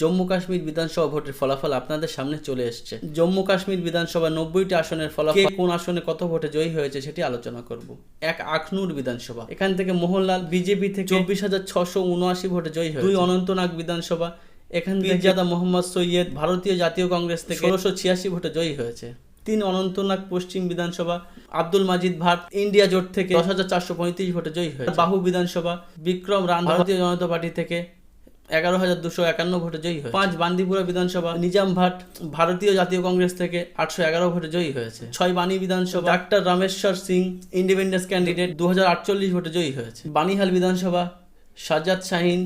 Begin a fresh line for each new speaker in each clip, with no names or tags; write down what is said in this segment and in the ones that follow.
জম্মু কাশ্মীর বিধানসভা ভোটের ফলাফল আপনাদের সামনে চলে এসেছে। জম্মু কাশ্মীর বিধানসভা নব্বইটি আসনের ফলাফল কোন আসনে কত ভোটে জয়ী হয়েছে সেটি আলোচনা করব। এক আখনুর বিধানসভা। এখান থেকে মোহনলাল বিজেপি থেকে চব্বিশ হাজার ছশো উনআশি ভোটে জয়ী হয়েছে। দুই অনন্তনাগ বিধানসভা। এখান থেকে জাদা মোহাম্মদ সৈয়দ ভারতীয় জাতীয় কংগ্রেস থেকে ষোলোশো ছিয়াশি ভোটে জয়ী হয়েছে। তিন অনন্তনাগ পশ্চিম বিধানসভা। আব্দুল মাজিদ ভাট ইন্ডিয়া জোট থেকে দশ হাজার চারশো পঁয়ত্রিশ ভোটে জয়ী হয়েছে। বাহু বিধানসভা। বিক্রম রান ভারতীয় জনতা পার্টি থেকে এগারো হাজার দুশো একান্ন ভোটে জয়ী হয়েছে। পাঁচ বান্দিপুরা বিধানসভা নিজাম ভাট ভারতীয় জাতীয় কংগ্রেস থেকে আটশো এগারো ভোটে জয়ী হয়েছে। ছয় বাণী বিধানসভা doctor Rameshwar Singh independence candidate দু হাজার আটচল্লিশ ভোটে জয়ী হয়েছে। বানিহাল বিধানসভা সাজ্জাদ শাহিন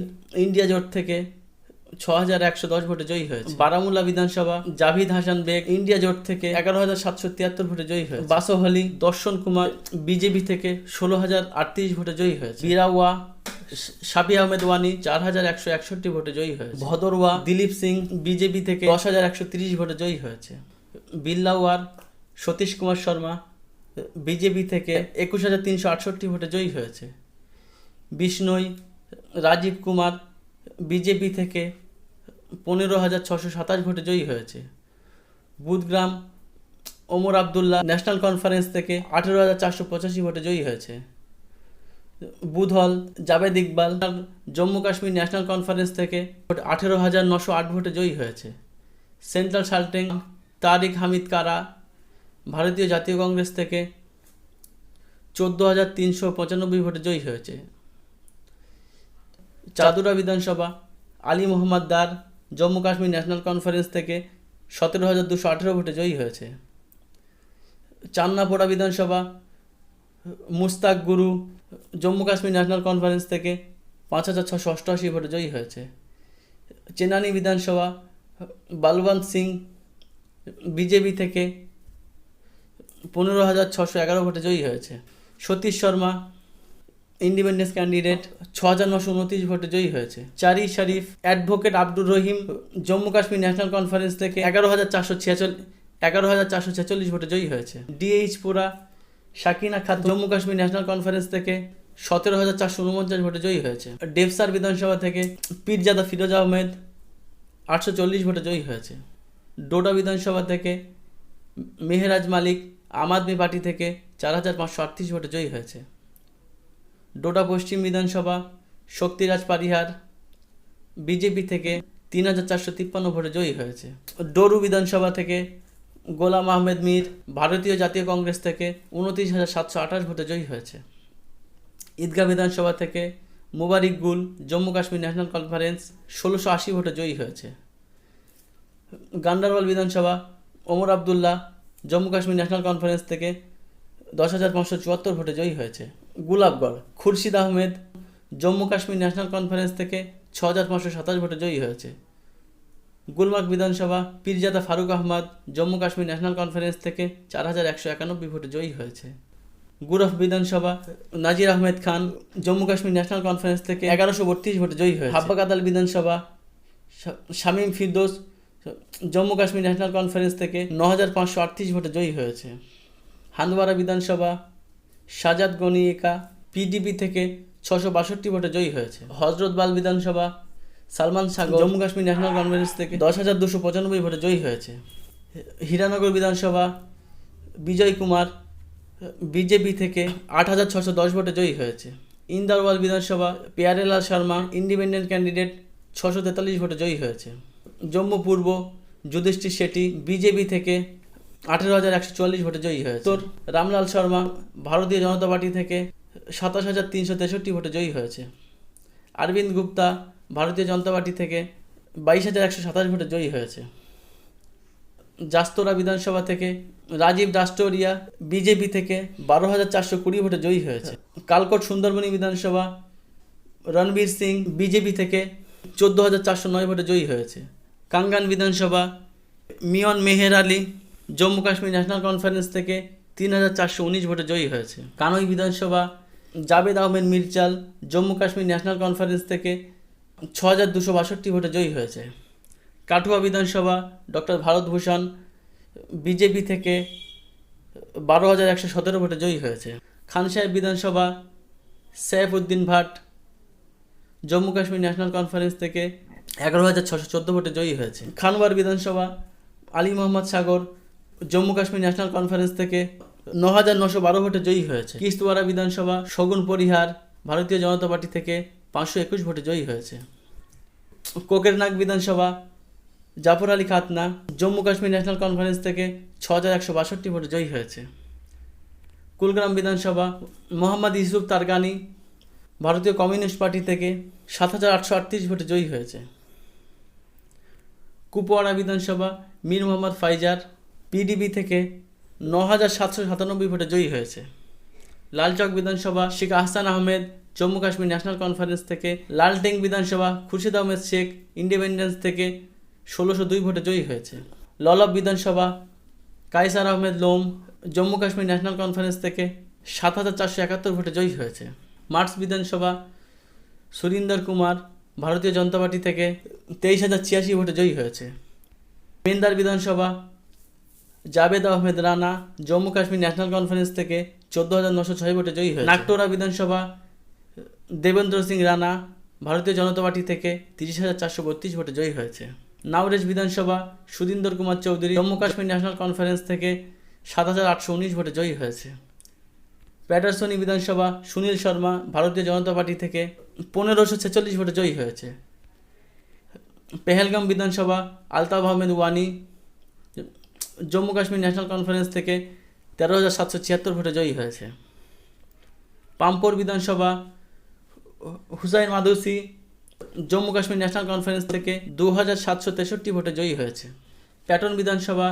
ইন্ডিয়া জোট থেকে ছ হাজার একশো দশ ভোটে জয়ী হয়েছে। বারামুল্লা বিধানসভা জাভিদ হাসান বেগ ইন্ডিয়া জোট থেকে এগারো হাজার সাতশো তিয়াত্তর ভোটে জয়ী হয়েছে। বাসোহলি দর্শন কুমার বিজেপি থেকে ষোলো হাজার আটত্রিশ ভোটে জয়ী হয়েছে। বিরাওয়া সাবি আহমেদ ওয়ানি চার হাজার একশো একষট্টি ভোটে জয়ী হয়েছে। ভদরওয়া দিলীপ সিং বিজেপি থেকে দশ হাজার একশো তিরিশ ভোটে জয়ী হয়েছে। বিল্লাওয়ার সতীশ কুমার শর্মা বিজেপি থেকে একুশ হাজার তিনশো আটষট্টি ভোটে জয়ী হয়েছে। বিষ্ণই রাজীব কুমার বিজেপি থেকে পনেরো হাজার ছশো সাতাশ ভোটে জয়ী হয়েছে। বুধগ্রাম ওমর আবদুল্লাহ ন্যাশনাল কনফারেন্স থেকে আঠেরো হাজার চারশো পঁচাশি ভোটে জয়ী হয়েছে। বুধল জাভেদ ইকবাল, জম্মু কাশ্মীর ন্যাশনাল কনফারেন্স থেকে আঠেরো হাজার নশো আট ভোটে জয়ী হয়েছে। সেন্ট্রাল সাল্টিং তারিক হামিদ কারা, ভারতীয় জাতীয় কংগ্রেস থেকে চোদ্দ হাজার তিনশো পঁচানব্বই ভোটে জয়ী হয়েছে। চাদুরা বিধানসভা, আলী মোহাম্মদ দার, জম্মু কাশ্মীর ন্যাশনাল কনফারেন্স থেকে সতেরো হাজার দুশো আঠেরো ভোটে জয়ী হয়েছে। চান্নাপোড়া বিধানসভা, মুস্তাক গুরু জম্মু কাশ্মীর ন্যাশনাল কনফারেন্স থেকে পাঁচ হাজার ছশো অষ্টআশি ভোটে জয়ী হয়েছে। চেনানি বিধানসভা বালবন্ত সিং, বিজেপি থেকে পনেরো হাজার ছশো এগারো ভোটে জয়ী হয়েছে। সতীশ শর্মা, ইন্ডিপেন্ডেন্স ক্যান্ডিডেট, ছ হাজার নশো উনত্রিশ ভোটে জয়ী হয়েছে। Chari Sharif, advocate Abdur Rahim, Jammu Kashmir National Conference থেকে এগারো হাজার চারশো ছিয়াচল্লিশ, এগারো হাজার চারশো ছেচল্লিশ ভোটে জয়ী হয়েছে। D H Pora Sakina Khatun Jammu Kashmir National Conference থেকে সতেরো হাজার চারশো উনপঞ্চাশ ভোটে জয়ী হয়েছে। ডেফসার বিধানসভা থেকে পীরজাদা ফিরোজ আহমেদ আটশো চল্লিশ ভোটে জয়ী হয়েছে। ডোডা বিধানসভা থেকে মেহরাজ মালিক, আম আদমি পার্টি থেকে চার হাজার পাঁচশো আটত্রিশ ভোটে জয়ী হয়েছে। ডোডা পশ্চিম বিধানসভা, শক্তিরাজ পারিহার, বিজেপি থেকে তিন হাজার চারশো তিপ্পান্ন ভোটে জয়ী হয়েছে। ডোরু বিধানসভা থেকে গোলাম আহমেদ মীর ভারতীয় জাতীয় কংগ্রেস থেকে উনত্রিশ হাজার সাতশো আঠাশ ভোটে জয়ী হয়েছে। ঈদগাহ বিধানসভা থেকে মুবারিক গুল, জম্মু কাশ্মীর ন্যাশনাল কনফারেন্স ষোলোশো আশি ভোটে জয়ী হয়েছে। গান্ডারবাল বিধানসভা, ওমর আবদুল্লাহ জম্মু কাশ্মীর ন্যাশনাল কনফারেন্স থেকে দশ হাজার পাঁচশো চুয়াত্তর ভোটে জয়ী হয়েছে। গুলাবগড় খুরশিদ আহমেদ জম্মু কাশ্মীর ন্যাশনাল কনফারেন্স থেকে ছ হাজার পাঁচশো সাতাশ ভোটে জয়ী হয়েছে। গুলমার্গ বিধানসভা, পীরজাদা ফারুক আহমদ, জম্মু কাশ্মীর ন্যাশনাল কনফারেন্স থেকে চার হাজার একশো একানব্বই ভোটে জয়ী হয়েছে। গুরফ বিধানসভা, নাজির আহমেদ খান, জম্মু কাশ্মীর ন্যাশনাল কনফারেন্স থেকে এগারোশো বত্রিশ ভোটে জয়ী হয়েছে। হাব্বা কাদাল বিধানসভা শামীম ফিরদোস, জম্মু কাশ্মীর ন্যাশনাল কনফারেন্স থেকে ন হাজার পাঁচশো আটত্রিশ ভোটে জয়ী হয়েছে। হান্দওয়ারা বিধানসভা, সাজাদ গনি একা পিডিপি থেকে ছশো বাষট্টি ভোটে জয়ী হয়েছে। হজরতবাল বিধানসভা সালমান সাগর। জম্মু কাশ্মীর ন্যাশনাল কনফারেন্স থেকে দশ হাজার দুশো পঁচানব্বই ভোটে জয়ী হয়েছে। হীরানগর বিধানসভা বিজয় কুমার বিজেপি থেকে আট হাজার ছশো দশ ভোটে জয়ী হয়েছে। ইন্দারওয়াল বিধানসভা পেয়ারেলাল শর্মা ইন্ডিপেন্ডেন্ট ক্যান্ডিডেট ছশো তেতাল্লিশ ভোটে জয়ী হয়েছে। জম্মু পূর্ব যুধিষ্ঠির শেঠি বিজেপি থেকে আঠেরো হাজার একশো চুয়াল্লিশ ভোটে জয়ী হয়েছে। তোর রামলাল শর্মা ভারতীয় জনতা পার্টি থেকে সাতাশ হাজার তিনশো তেষট্টি ভোটে জয়ী হয়েছে। অরবিন্দ গুপ্তা ভারতীয় জনতা পার্টি থেকে বাইশ হাজার একশো সাতাশ ভোটে জয়ী হয়েছে। জাস্তরা বিধানসভা থেকে রাজীব রাষ্ট্ররিয়া বিজেপি থেকে বারো হাজার চারশো কুড়ি ভোটে জয়ী হয়েছে। কালকট সুন্দরবনী বিধানসভা রণবীর সিং বিজেপি থেকে চোদ্দ হাজার চারশো নয় ভোটে জয়ী হয়েছে। কাঙ্গান বিধানসভা মিয়ন মেহের আলী জম্মু কাশ্মীর ন্যাশনাল কনফারেন্স থেকে তিন হাজার চারশো উনিশ ভোটে জয়ী হয়েছে। কানই বিধানসভা জাবেদ আহমেদ মির্চাল জম্মু কাশ্মীর ন্যাশনাল কনফারেন্স থেকে ছ হাজার দুশো বাষট্টি ভোটে জয়ী হয়েছে। কাঠুয়া বিধানসভা, ডক্টর ভারতভূষণ, বিজেপি থেকে বারো হাজার একশো সতেরো ভোটে জয়ী হয়েছে। খান সাহেব বিধানসভা সৈফ উদ্দিন ভাট, জম্মু কাশ্মীর ন্যাশনাল কনফারেন্স থেকে এগারো হাজার ছশো চোদ্দ ভোটে জয়ী হয়েছে। খানবার বিধানসভা, আলী মোহাম্মদ সাগর, জম্মু কাশ্মীর ন্যাশনাল কনফারেন্স থেকে ন হাজার নশো বারো ভোটে জয়ী হয়েছে। কিস্তওয়ারা বিধানসভা, শগুন পরিহার, ভারতীয় জনতা পার্টি থেকে পাঁচশো একুশ ভোটে জয়ী হয়েছে। কোকেরনাগ বিধানসভা, জাফর আলী খাতনা, জম্মু কাশ্মীর ন্যাশনাল কনফারেন্স থেকে ছ হাজার একশো বাষট্টি ভোটে জয়ী হয়েছে। কুলগ্রাম বিধানসভা, মোহাম্মদ ইউসুফ তারগানি, ভারতীয় কমিউনিস্ট পার্টি থেকে সাত হাজার আটশো আটত্রিশ ভোটে জয়ী হয়েছে। কুপওয়াড়া বিধানসভা, মীর মোহাম্মদ ফাইজার, পিডিবি থেকে ন হাজার সাতশো সাতানব্বই ভোটে জয়ী হয়েছে। লালচক বিধানসভা, শেখ আহসান আহমেদ জম্মু কাশ্মীর ন্যাশনাল কনফারেন্স থেকে লালটেং বিধানসভা খুরশিদ আহমেদ শেখ, ইন্ডিপেন্ডেন্স থেকে ষোলোশো দুই ভোটে জয়ী হয়েছে। ললব বিধানসভা, কাইসার আহমেদ লোম, জম্মু কাশ্মীর ন্যাশনাল কনফারেন্স থেকে সাত হাজার চারশো একাত্তর ভোটে জয়ী হয়েছে। মার্চ বিধানসভা, সুরিন্দর কুমার, ভারতীয় জনতা পার্টি থেকে তেইশ হাজার ছিয়াশি ভোটে জয়ী হয়েছে। মেন্দার বিধানসভা জাবেদ আহমেদ রানা, জম্মু কাশ্মীর ন্যাশনাল কনফারেন্স থেকে চোদ্দ হাজার নশো ছয় ভোটে জয়ী হয়েছে। নাকটোরা বিধানসভা দেবেন্দ্র সিং রানা ভারতীয় জনতা পার্টি থেকে তিরিশ হাজার চারশো বত্রিশ ভোটে জয়ী হয়েছে। নাওরেজ বিধানসভা সুদীন্দর কুমার চৌধুরী জম্মু কাশ্মীর ন্যাশনাল কনফারেন্স থেকে সাত হাজার আটশো উনিশ ভোটে জয়ী হয়েছে। প্যাটারসনি বিধানসভা সুনীল শর্মা ভারতীয় জনতা পার্টি থেকে পনেরোশো ছেচল্লিশ ভোটে জয়ী হয়েছে। পেহেলগাম বিধানসভা আলতাফ আহমেদ ওয়ানি জম্মু কাশ্মীর ন্যাশনাল কনফারেন্স থেকে তেরো হাজার সাতশো ছিয়াত্তর ভোটে জয়ী হয়েছে। পাম্পোর বিধানসভা হুসাইন মাদুসি জম্মু কাশ্মীর ন্যাশনাল কনফারেন্স থেকে দু হাজার সাতশো তেষট্টি ভোটে জয়ী হয়েছে। প্যাটন বিধানসভা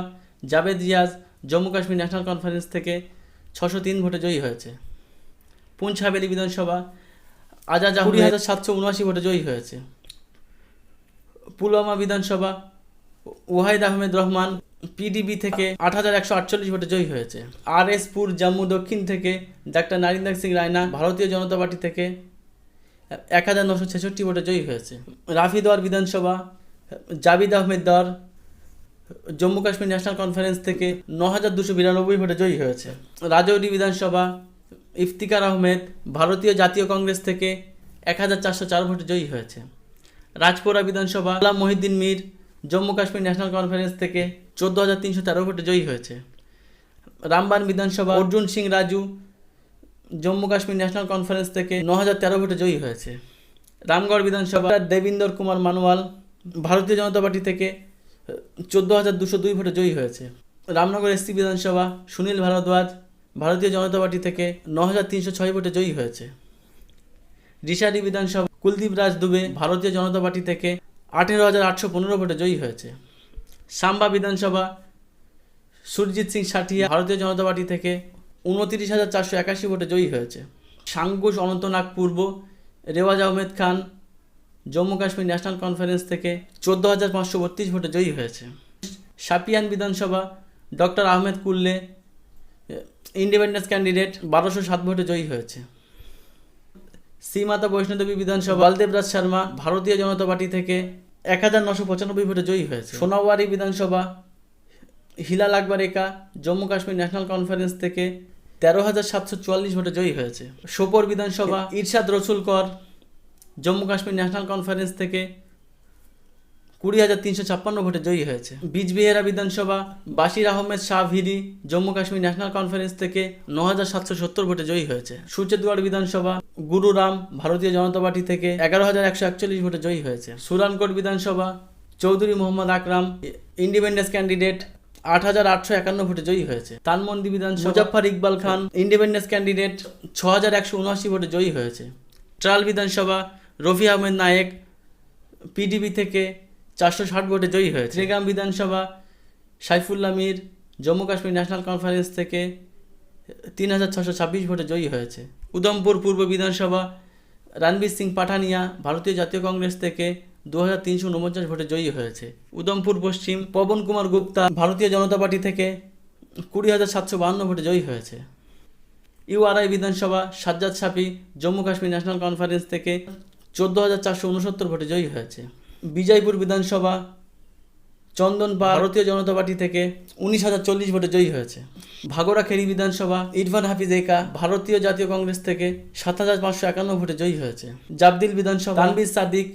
জাবেদ রিয়াজ জম্মু কাশ্মীর ন্যাশনাল কনফারেন্স থেকে ছশো তিন ভোটে জয়ী হয়েছে। পুঞ্চ হাভেলি বিধানসভা আজাদ কুড়ি হাজার সাতশো উনআশি ভোটে জয়ী হয়েছে। পুলওয়ামা বিধানসভা ওয়াহিদ আহমেদ রহমান পিডিবি থেকে আট হাজার একশো আটচল্লিশ ভোটে জয়ী হয়েছে। আর এস পুর জম্মু দক্ষিণ থেকে ডাক্তার নারিন্দার সিং রায়না ভারতীয় জনতা পার্টি থেকে এক হাজার নশো ছেষট্টি ভোটে জয়ী হয়েছে। রাফিদওয়ার বিধানসভা, জাবিদ আহমেদ দর জম্মু কাশ্মীর ন্যাশনাল কনফারেন্স থেকে ন হাজার দুশো বিরানব্বই ভোটে জয়ী হয়েছে। রাজৌরি বিধানসভা, ইফতিকার আহমেদ ভারতীয় জাতীয় কংগ্রেস থেকে এক হাজার চারশো চার ভোটে জয়ী হয়েছে। রাজপুরা বিধানসভা আলাম মহিদ্দিন মীর জম্মু কাশ্মীর ন্যাশনাল কনফারেন্স থেকে চোদ্দ হাজার তিনশো তেরো ভোটে জয়ী হয়েছে। রামবান বিধানসভা, অর্জুন সিং রাজু জম্মু কাশ্মীর ন্যাশনাল কনফারেন্স থেকে ন হাজার তেরো ভোটে জয়ী হয়েছে। রামগড় বিধানসভা দেবিন্দর কুমার মানওয়াল ভারতীয় জনতা পার্টি থেকে চোদ্দ হাজার দুশো দুই ভোটে জয়ী হয়েছে। রামনগর এসসি বিধানসভা সুনীল ভারদ্বাজ ভারতীয় জনতা পার্টি থেকে ন হাজার তিনশো ছয় ভোটে জয়ী হয়েছে। রিশারি বিধানসভা কুলদীপ রাজ দুবে ভারতীয় জনতা পার্টি থেকে আঠেরো হাজার আটশো পনেরো ভোটে জয়ী হয়েছে। সাম্বা বিধানসভা সুরজিৎ সিং সাঠিয়া ভারতীয় জনতা পার্টি থেকে উনতিরিশ হাজার চারশো একাশি ভোটে জয়ী হয়েছে। সাঙ্গুস অনন্তনাগ পূর্ব, রেওয়াজ আহমেদ খান, জম্মু কাশ্মীর ন্যাশনাল কনফারেন্স থেকে চোদ্দ হাজার পাঁচশো বত্রিশ ভোটে জয়ী হয়েছে। সাপিয়ান বিধানসভা, doctor Ahmed Kullay, independence candidate, বারোশো সাত ভোটে জয়ী হয়েছে। শ্রীমাতা বৈষ্ণোদেবী বিধানসভা বলদেব রাজ শর্মা, ভারতীয় জনতা পার্টি থেকে এক হাজার নশো পঁচানব্বই ভোটে জয়ী হয়েছে। সোনাওয়ারি বিধানসভা হিলাল আকবর একা জম্মু কাশ্মীর ন্যাশনাল কনফারেন্স থেকে তেরো হাজার সাতশো চুয়াল্লিশ ভোটে জয়ী হয়েছে। সোপর বিধানসভা ইরশাদ রসুল কর জম্মু কাশ্মীর ন্যাশনাল কনফারেন্স থেকে কুড়ি হাজার তিনশো ছাপ্পান্ন ভোটে জয়ী হয়েছে। বীজবিহারা বিধানসভা বাশির আহমেদ শাহ ভিরি জম্মু কাশ্মীর ন্যাশনাল কনফারেন্স থেকে ন হাজার সাতশো সত্তর ভোটে জয়ী হয়েছে। সূর্যদুয়ার বিধানসভা গুরুরাম ভারতীয় জনতা পার্টি থেকে এগারো হাজার একশো একচল্লিশ ভোটে জয়ী হয়েছে। সুরানকোট বিধানসভা চৌধুরী মোহাম্মদ আকরাম ইন্ডিপেন্ডেন্স ক্যান্ডিডেট আট হাজার আটশো একান্ন ভোটে জয়ী হয়েছে। তানমন্দি বিধানসভা, মুজাফফর ইকবাল খান, ইন্ডিপেন্ডেন্স ক্যান্ডিডেট, ছ হাজার একশো উনআশি ভোটে জয়ী হয়েছে। ট্রাল বিধানসভা, রফি আহমেদ নায়েক, পিডিবি থেকে চারশো ষাট ভোটে জয়ী হয়েছে। ত্রিগ্রাম বিধানসভা সাইফুল্লা মীর, জম্মু কাশ্মীর ন্যাশনাল কনফারেন্স থেকে তিন হাজার ছশো ছাব্বিশ ভোটে জয়ী হয়েছে। উদমপুর পূর্ব বিধানসভা রণবীর সিং পাঠানিয়া, ভারতীয় জাতীয় কংগ্রেস থেকে দু হাজার তিনশো উনপঞ্চাশ ভোটে জয়ী হয়েছে। উদমপুর, পশ্চিম, পবন কুমার গুপ্তা ভারতীয় জনতা পার্টি থেকে কুড়ি হাজার সাতশো বাহান্ন ভোটে জয়ী হয়েছে। ইউআরআই বিধানসভা, সাজ্জাদ সাপি জম্মু কাশ্মীর ন্যাশনাল কনফারেন্স থেকে চোদ্দ হাজার চারশো উনসত্তর ভোটে জয়ী হয়েছে। বিজয়পুর বিধানসভা, চন্দন পাল ভারতীয় জনতা পার্টি থেকে উনিশ হাজার চল্লিশ ভোটে জয়ী হয়েছে। ভাগোড়া খেরি বিধানসভা, ইরফান হাফিজ একা, ভারতীয় জাতীয় কংগ্রেস থেকে সাত হাজার পাঁচশো একান্ন ভোটে জয়ী হয়েছে। জাবদিল বিধানসভা তানবির সাদিক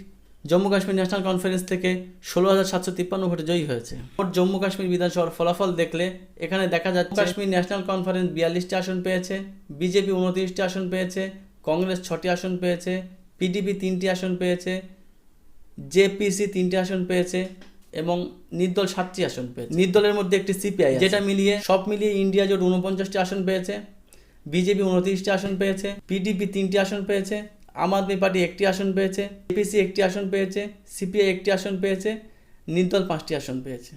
জম্মু কাশ্মীর ন্যাশনাল কনফারেন্স থেকে ষোলো হাজার সাতশো তিপ্পান্ন ভোটে জয়ী হয়েছে। মোট জম্মু কাশ্মীর বিধানসভার ফলাফল দেখলে এখানে দেখা যাচ্ছে কাশ্মীর ন্যাশনাল কনফারেন্স বিয়াল্লিশটি আসন পেয়েছে, বিজেপি উনত্রিশটি আসন পেয়েছে, কংগ্রেস ছটি আসন পেয়েছে, পিডিপি তিনটি আসন পেয়েছে, জেপিসি তিনটি আসন পেয়েছে এবং নির্দল সাতটি আসন পেয়েছে। নির্দলের মধ্যে একটি সিপিআই যেটা মিলিয়ে, সব মিলিয়ে ইন্ডিয়া জোট উনপঞ্চাশটি আসন পেয়েছে, বিজেপি উনত্রিশটি আসন পেয়েছে, পিডিপি তিনটি আসন পেয়েছে আম আদমি পার্টি একটি আসন পেয়েছে এপিসি একটি আসন পেয়েছে সিপিআই একটি আসন পেয়েছে, নির্দল পাঁচটি আসন পেয়েছে।